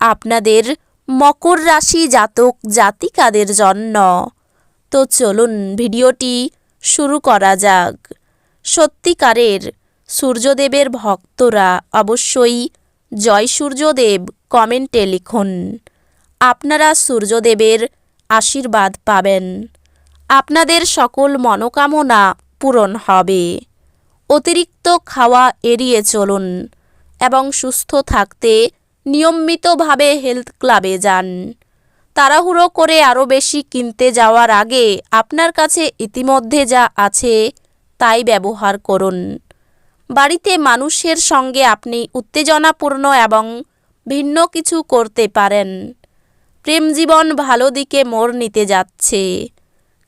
আপনাদের মকর রাশি জাতক জাতিকাদের জন্য। তো চলুন ভিডিওটি শুরু করা যাক। সত্যিকারের সূর্যদেবের ভক্তরা অবশ্যই জয় সূর্যদেব কমেন্টে লিখুন। আপনারা সূর্যদেবের আশীর্বাদ পাবেন। আপনাদের সকল মনোকামনা পূরণ হবে। অতিরিক্ত খাওয়া এড়িয়ে চলুন এবং সুস্থ থাকতে নিয়মিতভাবে হেলথ ক্লাবে যান। তাড়াহুড়ো করে আরও বেশি কিনতে যাওয়ার আগে আপনার কাছে ইতিমধ্যে যা আছে তাই ব্যবহার করুন। বাড়িতে মানুষের সঙ্গে আপনি উত্তেজনাপূর্ণ এবং ভিন্ন কিছু করতে পারেন। প্রেম জীবন ভালো দিকে মোড় নিতে যাচ্ছে,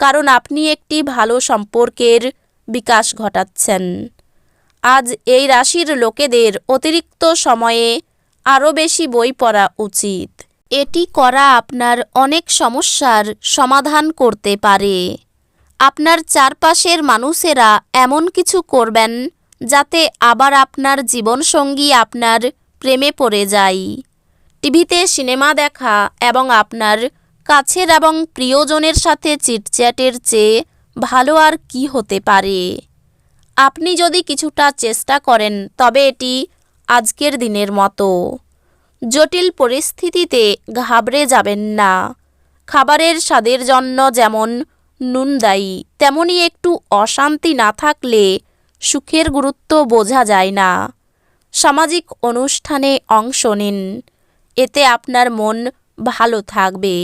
কারণ আপনি একটি ভালো সম্পর্কের বিকাশ ঘটাচ্ছেন। আজ এই রাশির লোকেদের অতিরিক্ত সময়ে আরও বেশি বই পড়া উচিত। এটি করা আপনার অনেক সমস্যার সমাধান করতে পারে। আপনার চারপাশের মানুষেরা এমন কিছু করবেন যাতে আবার আপনার জীবনসঙ্গী আপনার প্রেমে পড়ে যায়। টিভিতে সিনেমা দেখা এবং আপনার কাছের এবং প্রিয়জনের সাথে চিটচ্যাটের চেয়ে ভালো আর কি হতে পারে? আপনি যদি কিছুটা চেষ্টা করেন, তবে এটি আজকের দিনের মতো। জটিল পরিস্থিতিতে ঘাবড়ে যাবেন না। খাবারের স্বাদের জন্য যেমন নুন দায়ী, তেমনি একটু অশান্তি না থাকলে সুখের গুরুত্ব বোঝা যায় না। সামাজিক অনুষ্ঠানে অংশ নিন, এতে আপনার মন ভালো থাকবে।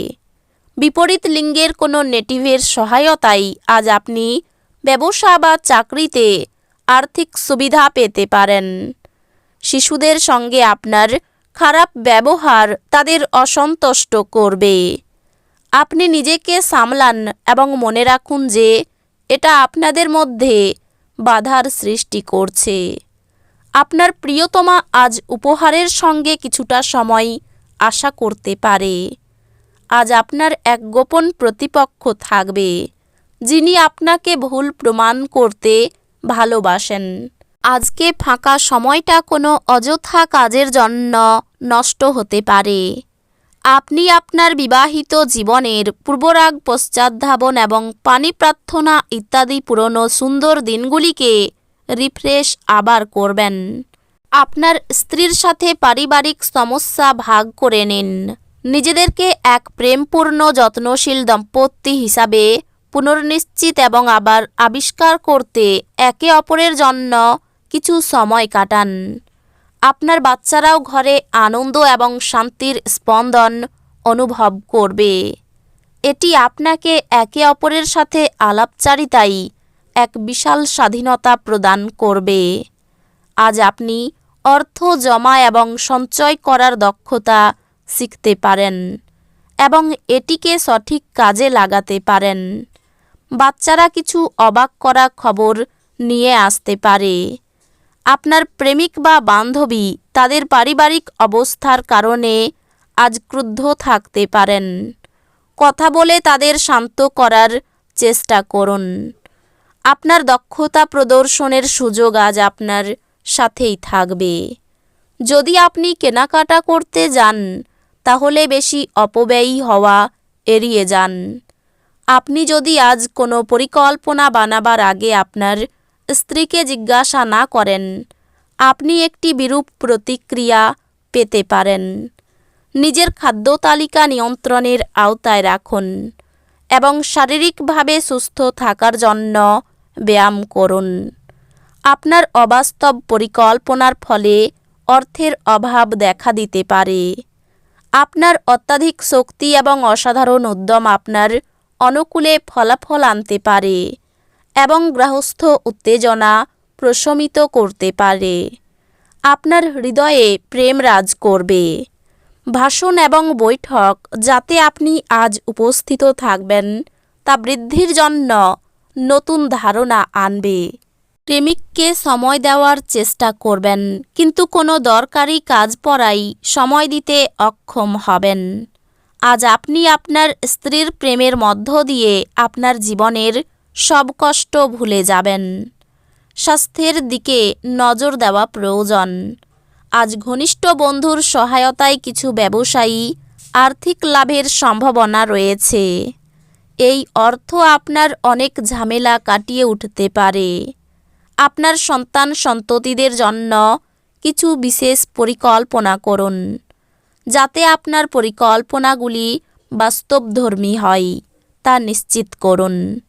বিপরীত লিঙ্গের কোনো নেটিভের সহায়তায় আজ আপনি ব্যবসা বা চাকরিতে আর্থিক সুবিধা পেতে পারেন। শিশুদের সঙ্গে আপনার খারাপ ব্যবহার তাদের অসন্তুষ্ট করবে। আপনি নিজেকে সামলান এবং মনে রাখুন যে এটা আপনাদের মধ্যে বাধার সৃষ্টি করছে। আপনার প্রিয়তমা আজ উপহারের সঙ্গে কিছুটা সময় আশা করতে পারে। আজ আপনার এক গোপন প্রতিপক্ষ থাকবে, যিনি আপনাকে ভুল প্রমাণ করতে ভালোবাসেন। আজকে ফাঁকা সময়টা কোনো অযথা কাজের জন্য নষ্ট হতে পারে। আপনি আপনার বিবাহিত জীবনের পূর্বরাগ, পশ্চাদ্ধাবন এবং পানি প্রার্থনা ইত্যাদি পুরনো সুন্দর দিনগুলিকে রিফ্রেশ আবার করবেন। আপনার স্ত্রীর সাথে পারিবারিক সমস্যা ভাগ করে নিন। নিজেদেরকে এক প্রেমপূর্ণ, যত্নশীল দম্পতি হিসাবে পুনর্নিশ্চিত এবং আবার আবিষ্কার করতে একে অপরের জন্য কিছু সময় কাটান। আপনার বাচ্চারাও ঘরে আনন্দ এবং শান্তির স্পন্দন অনুভব করবে। এটি আপনাকে একে অপরের সাথে আলাপচারিতাই এক বিশাল স্বাধীনতা প্রদান করবে। আজ আপনি অর্থ জমা এবং সঞ্চয় করার দক্ষতা শিখতে পারেন এবং এটিকে সঠিক কাজে লাগাতে পারেন। বাচ্চারা কিছু অবাক করা খবর নিয়ে আসতে পারে। আপনার প্রেমিক বা বান্ধবী তাদের পারিবারিক অবস্থার কারণে আজ ক্রুদ্ধ থাকতে পারেন। কথা বলে তাদের শান্ত করার চেষ্টা করুন। আপনার দক্ষতা প্রদর্শনের সুযোগ আজ আপনার সাথেই থাকবে। যদি আপনি কেনাকাটা করতে যান, তাহলে বেশি অপব্যয়ী হওয়া এড়িয়ে যান। আপনি যদি আজ কোনো পরিকল্পনা বানাবার আগে আপনার স্ত্রীকে জিজ্ঞাসা না করেন, আপনি একটি বিরূপ প্রতিক্রিয়া পেতে পারেন। নিজের খাদ্য তালিকা নিয়ন্ত্রণের আওতায় রাখুন এবং শারীরিকভাবে সুস্থ থাকার জন্য ব্যায়াম করুন। আপনার অবাস্তব পরিকল্পনার ফলে অর্থের অভাব দেখা দিতে পারে। আপনার অত্যাধিক শক্তি এবং অসাধারণ উদ্যম আপনার অনুকূলে ফলাফল আনতে পারে। এবং গ্রাহস্থ উত্তেজনা প্রশমিত করতে পারে। আপনার হৃদয়ে প্রেম রাজ করবে। ভাষণ এবং বৈঠক যাতে আপনি আজ উপস্থিত থাকবেন, তা বৃদ্ধির জন্য নতুন ধারণা আনবে। প্রেমিককে সময় দেওয়ার চেষ্টা করবেন, কিন্তু কোনো দরকারি কাজ পড়াই সময় দিতে অক্ষম হবেন। আজ আপনি আপনার স্ত্রীর প্রেমের মধ্য দিয়ে আপনার জীবনের সব কষ্ট ভুলে যাবেন। স্বাস্থ্যের দিকে নজর দেওয়া প্রয়োজন। আজ ঘনিষ্ঠ বন্ধুর সহায়তায় কিছু ব্যবসায়ী আর্থিক লাভের সম্ভাবনা রয়েছে। এই অর্থ আপনার অনেক ঝামেলা কাটিয়ে উঠতে পারে। আপনার সন্তান সন্ততিদের জন্য কিছু বিশেষ পরিকল্পনা করুন, যাতে আপনার পরিকল্পনাগুলি বাস্তবধর্মী হয়, তা নিশ্চিত করুন।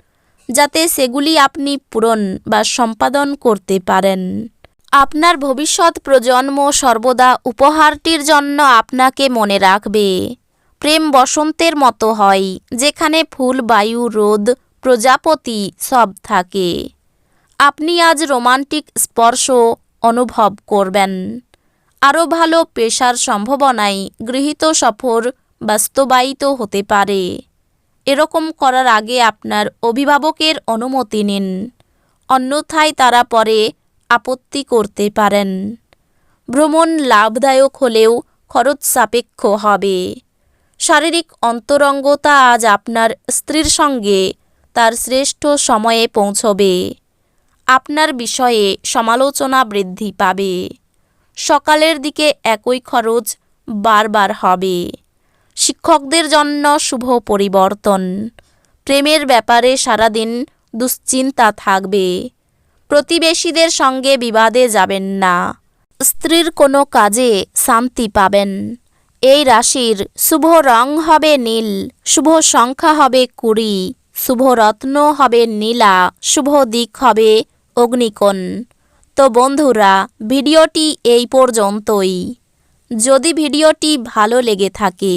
যাতে সেগুলি আপনি পূরণ বা সম্পাদন করতে পারেন। আপনার ভবিষ্যৎ প্রজন্ম সর্বদা উপহারটির জন্য আপনাকে মনে রাখবে। প্রেম বসন্তের মতো হয়, যেখানে ফুল, বায়ু, রোদ, প্রজাপতি সব থাকে। আপনি আজ রোমান্টিক স্পর্শ অনুভব করবেন। আরও ভালো পেশার সম্ভাবনায় গৃহীত সফর বাস্তবায়িত হতে পারে। এরকম করার আগে আপনার অভিভাবকের অনুমতি নিন। অন্যথায় তারা পরে আপত্তি করতে পারেন। ভ্রমণ লাভদায়ক হলেও খরচ সাপেক্ষ হবে। শারীরিক অন্তরঙ্গতা আজ আপনার স্ত্রীর সঙ্গে তার শ্রেষ্ঠ সময়ে পৌঁছবে। আপনার বিষয়ে সমালোচনা বৃদ্ধি পাবে। সকালের দিকে একই খরচ বারবার হবে। শিক্ষকদের জন্য শুভ পরিবর্তন। প্রেমের ব্যাপারে সারাদিন দুশ্চিন্তা থাকবে। প্রতিবেশীদের সঙ্গে বিবাদে যাবেন না। স্ত্রীর কোনো কাজে শান্তি পাবেন। এই রাশির শুভ রং হবে নীল, শুভ সংখ্যা হবে কুড়ি, শুভ রত্ন হবে নীলা, শুভ দিক হবে অগ্নিকোণ। তো বন্ধুরা, ভিডিওটি এই পর্যন্তই। যদি ভিডিওটি ভালো লেগে থাকে